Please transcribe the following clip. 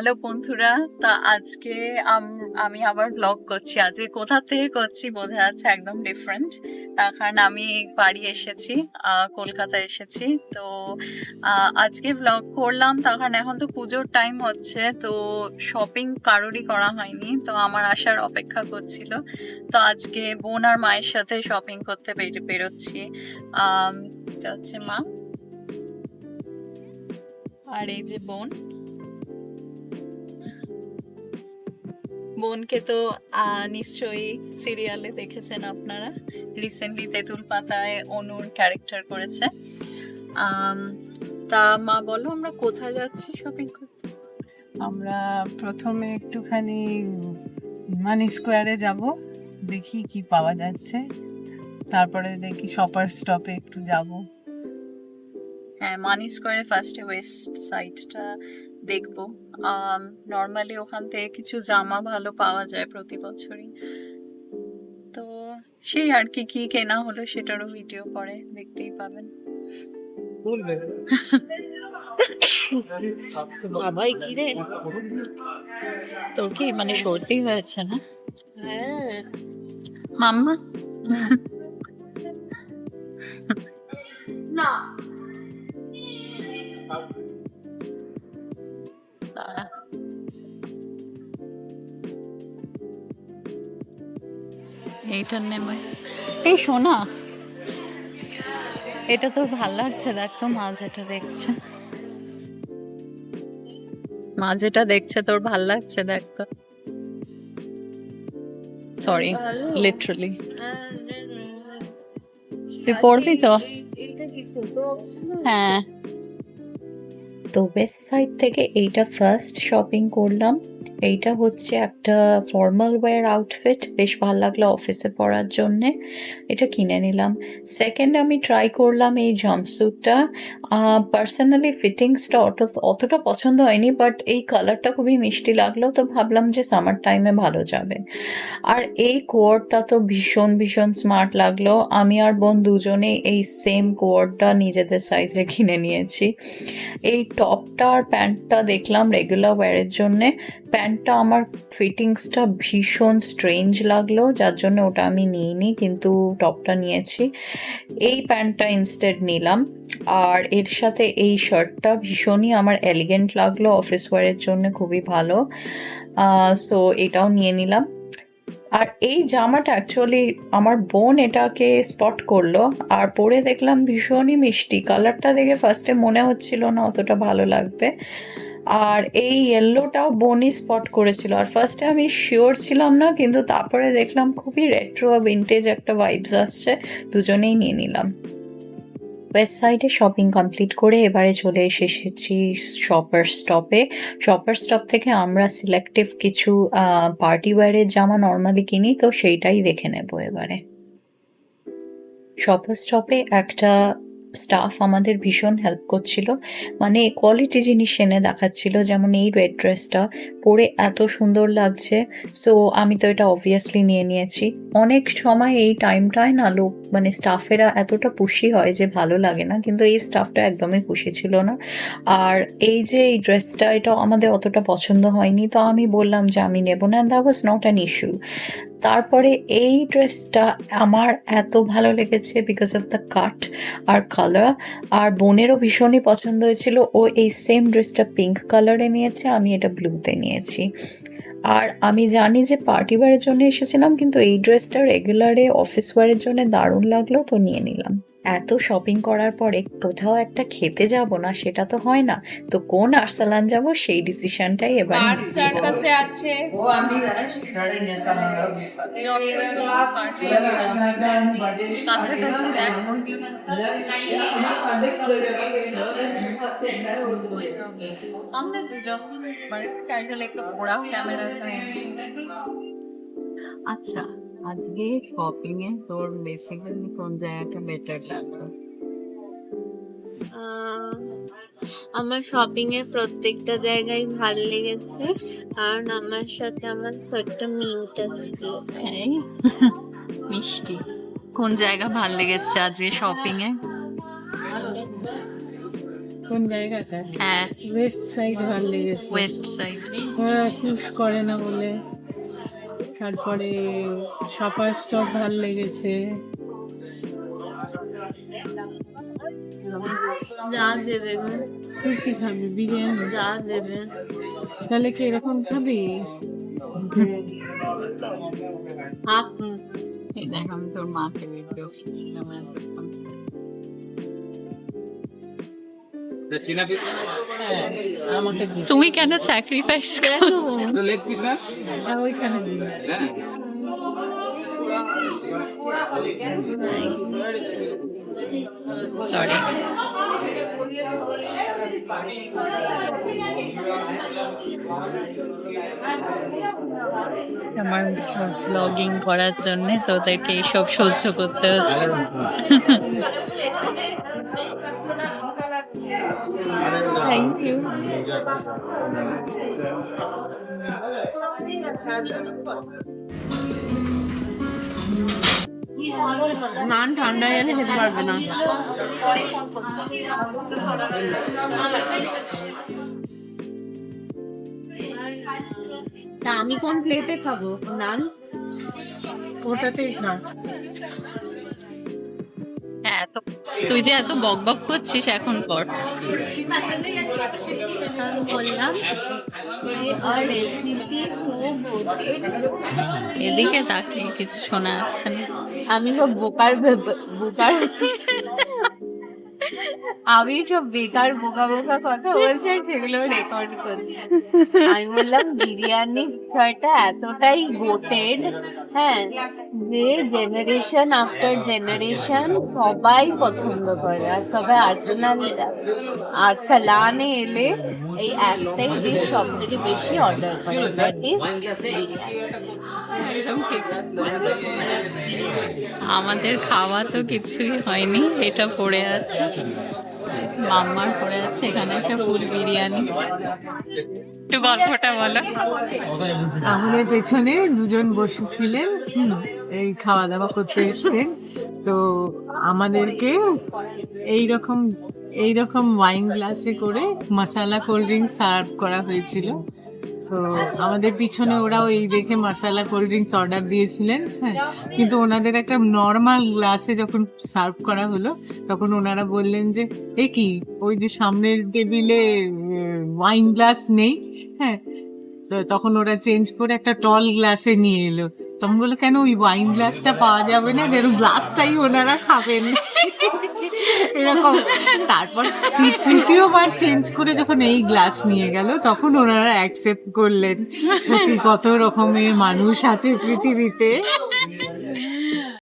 Hello বন্ধুরা, তা আজকে আমি আবার ব্লগ করছি। আজকে কোথা থেকে করছি বোঝা যাচ্ছে একদম ডিফারেন্ট কারণ আমি বাড়ি এসেছি কলকাতা এসেছি। তো আজকে ব্লগ করলাম কারণ এখন তো পুজোর টাইম হচ্ছে, তো শপিং কারোরই করা হয়নি। তো আমার আসার অপেক্ষা করছিল। তো আজকে বোন আর মায়ের সাথে শপিং করতে বের- বেরোচ্ছি। হচ্ছে মা। আর এই যে বোন। বোনকে তো নিশ্চয়ই সিরিয়ালে দেখেছেন আপনারা। রিসেন্টলি তেঁতুল পাতায় অনুর ক্যারেক্টার করেছে। তা মা বলো আমরা কোথায় যাচ্ছি শপিং করতে? আমরা প্রথমে একটুখানি মানি স্কোয়ারে যাব দেখি কি পাওয়া যাচ্ছে। তারপরে দেখি শপার স্টপে একটু যাব। হ্যাঁ মানি স্কোয়ারে ফার্স্টে ওয়েস্ট সাইডটা দেখব। নর্মালি ওখান থেকে কিছু জামা ভালো পাওয়া যায় প্রতি বছরই। তো সেই আর কি কি কেনা হলো সেটারও ভিডিও পরে দেখতেই পাবেন। বাবাই কি রে? তোর কি মানে সর্দি হয়েছে না? হ্যাঁ। মাম্মা? না। এইটার নেমে এই এটা তোর ভালো লাগছে দেখ তো মা যেটা দেখছে। মা যেটা দেখছে তোর ভালো লাগছে দেখ তো। সরি লিটারালি তুই পড়বি তো? হ্যাঁ। তো ওয়েস্ট সাইড থেকে এইটা ফার্স্ট শপিং করলাম। এইটা হচ্ছে একটা ফর্মাল ওয়্যার আউটফিট বেশ ভালো লাগল অফিসে পরার জন্যে। এটা কিনে নিলাম। সেকেন্ড আমি ট্রাই করলাম এই জাম্পস্যুটটা পার্সোনালি ফিটিংসটা অত, অতটা পছন্দ হয়নি বাট এই কালারটা খুবই মিষ্টি লাগল, তো ভাবলাম যে সামার টাইমে ভালো যাবে। আর এই কোয়ারটা তো ভীষণ ভীষণ স্মার্ট লাগল। আমি আর বোন দুজনেই এই সেম কোয়ারটা নিজেদের সাইজে কিনে নিয়েছি। এই টপটা আর প্যান্টটা দেখলাম রেগুলার ওয়্যারের জন্যে। প্যান্টটা আমার ফিটিংসটা ভীষণ স্ট্রেঞ্জ লাগল, যার জন্য ওটা আমি নিইনি, কিন্তু টপটা নিয়েছি। এই প্যান্টটা ইনস্টেড নিলাম। আর এর সাথে এই শার্টটা ভীষণই আমার এলিগেন্ট লাগল অফিস ওয়্যারের জন্য খুবই ভালো। সো এটাও নিয়ে নিলাম। আর এই জামাটা অ্যাকচুয়ালি আমার বোন এটাকে স্পট করল, আর পরে দেখলাম ভীষণই মিষ্টি। কালারটা দেখে ফার্স্টে মনে হচ্ছিল না অতটা ভালো লাগবে। আর এই ইয়েলোটাও বনি স্পট করেছিল। আর ফার্স্টে আমি শিওর ছিলাম না, কিন্তু তারপরে দেখলাম খুবই রেট্রো ভিন্টেজ একটা ভাইবস আসছে, দুজনেই নিয়ে নিলাম। ওয়েস্ট সাইডে শপিং কমপ্লিট করে এবারে চলে এসেছি শপার স্টপে শপার স্টপ থেকে আমরা সিলেক্টিভ কিছু পার্টি ওয়্যারের জামা নর্মালি কিনি, তো সেইটাই দেখে নেব এবারে। শপার স্টপে একটা স্টাফ আমাদের ভীষণ হেল্প করছিল। মানে কোয়ালিটি জিনিস এনে দেখাচ্ছিল, যেমন এই রেড ড্রেসটা পরে এত সুন্দর লাগছে। সো আমি তো এটা অবভিয়াসলি নিয়ে নিয়েছি। অনেক সময় এই টাইমটায় না লোক মানে স্টাফেরা এতটা পুষি হয় যে ভালো লাগে না, কিন্তু এই স্টাফটা একদমই পুষি ছিল না। আর এই যে এই ড্রেসটা এটা আমাদের অতটা পছন্দ হয়নি। তো আমি বললাম যে আমি নেব না that was not an issue তারপরে এই ড্রেসটা আমার এত ভালো লেগেছে বিকজ অফ দ্য কাট আর কালার আর বোনেরও ভীষণই পছন্দ হয়েছিল। ও এই সেম ড্রেসটা পিঙ্ক কালারে নিয়েছে, আমি এটা ব্লুতে নিয়েছি। আর আমি জানি যে পার্টি ওয়ারের জন্য এসেছিলাম, কিন্তু এই ড্রেসটা রেগুলারে অফিস ওয়ারের জন্য দারুণ লাগল, তো নিয়ে নিলাম। এত শপিং করার পরে কোথাও একটা খেতে যাব না সেটা তো হয় না। তো কোন আরসালান যাব সেই ডিসিশনটাই এবার আচ্ছা। আজকে শপিং এ তোর বেসিক্যালি কোন জায়গাটা বেটার লাগল? আমার শপিং এর প্রত্যেকটা জায়গায় ভালো লেগেছে। কারণ আমার সাথে আমার ছোট্ট মিউটা ছিল এই মিষ্টি। কোন জায়গা ভালো লেগেছে আজকে শপিং এ? কোন জায়গাটা? হ্যাঁ। ওয়েস্ট সাইড ভালো লেগেছে। ওয়েস্ট সাইড ওরা পুশ করে না বলে। তারপরে শপার স্টপ ভালো লেগেছে। যা দেবে। তুই কি খাবি বিরিয়ানি? যা দেবে। তাহলে কি এরকম খাবি? এই দেখ আমি তোর মাকে ভিডিও খেয়েছিলাম এতক্ষণ। তুমি কেন স্যাক্রিফাইস করছ? লেগ পিস ম্যাম হ্যাঁ, ওইখানে সরি আমার ব্লগিং করার জন্য তোদেরকে এইসব সহ্য করতে হচ্ছে। থ্যাংক ইউ নান ঠান্ডা গেলে খেতে পারবে না। তা আমি কোন প্লেটে খাব? নান? ওটাতেই খা। হ্যাঁ তো তুই যে এত বক বক করছিস এখন কর। এদিকে তাকে কিছু শোনা যাচ্ছে না। আমি সব বোকার বোকার আমি সব বেকার বোকা বোকা কথা বলছি, সেগুলো রেকর্ড করি আমি বললাম, বিরিয়ানি বিষয়টা এতটাই গোটেড হ্যাঁ যে জেনারেশন আফটার জেনারেশন সবাই পছন্দ করে, আর সবাই আর্সেনাল আর সালানে এলে এই একটাই ডিশ সব থেকে বেশি অর্ডার করে। আমাদের খাওয়া তো কিছুই হয়নি এটা পড়ে আছে। মাম্মার পড়ে আছে এখানে একটা ফুল বিরিয়ানি। একটু গল্পটা বলো। আমাদের পেছনে দুজন বসেছিলেন এই খাওয়া দাওয়া করতে এসছেন। তো আমাদেরকে এই রকম এই রকম ওয়াইন গ্লাসে করে মশালা কোল্ড ড্রিঙ্ক সার্ভ করা হয়েছিল। তো আমাদের পিছনে ওরাও এই দেখে মশালা কোল্ড ড্রিঙ্কস অর্ডার দিয়েছিলেন হ্যাঁ। কিন্তু ওনাদের একটা নর্মাল গ্লাসে যখন সার্ভ করা হলো, তখন ওনারা বললেন যে, এ কি? ওই যে সামনের টেবিলে ওয়াইন গ্লাস নেই হ্যাঁ? তো তখন ওরা চেঞ্জ করে একটা টল গ্লাসে নিয়ে এলো। তখন বলল, কেন ওই ওয়াইন গ্লাসটা পাওয়া যাবে না? যেন গ্লাসটাই ওনারা খাবেন। এরকম। তারপর তৃতীয়বার চেঞ্জ করে যখন এই গ্লাস নিয়ে গেল, তখন ওনারা অ্যাকসেপ্ট করলেন। সত্যি কত রকমের মানুষ আছে পৃথিবীতে।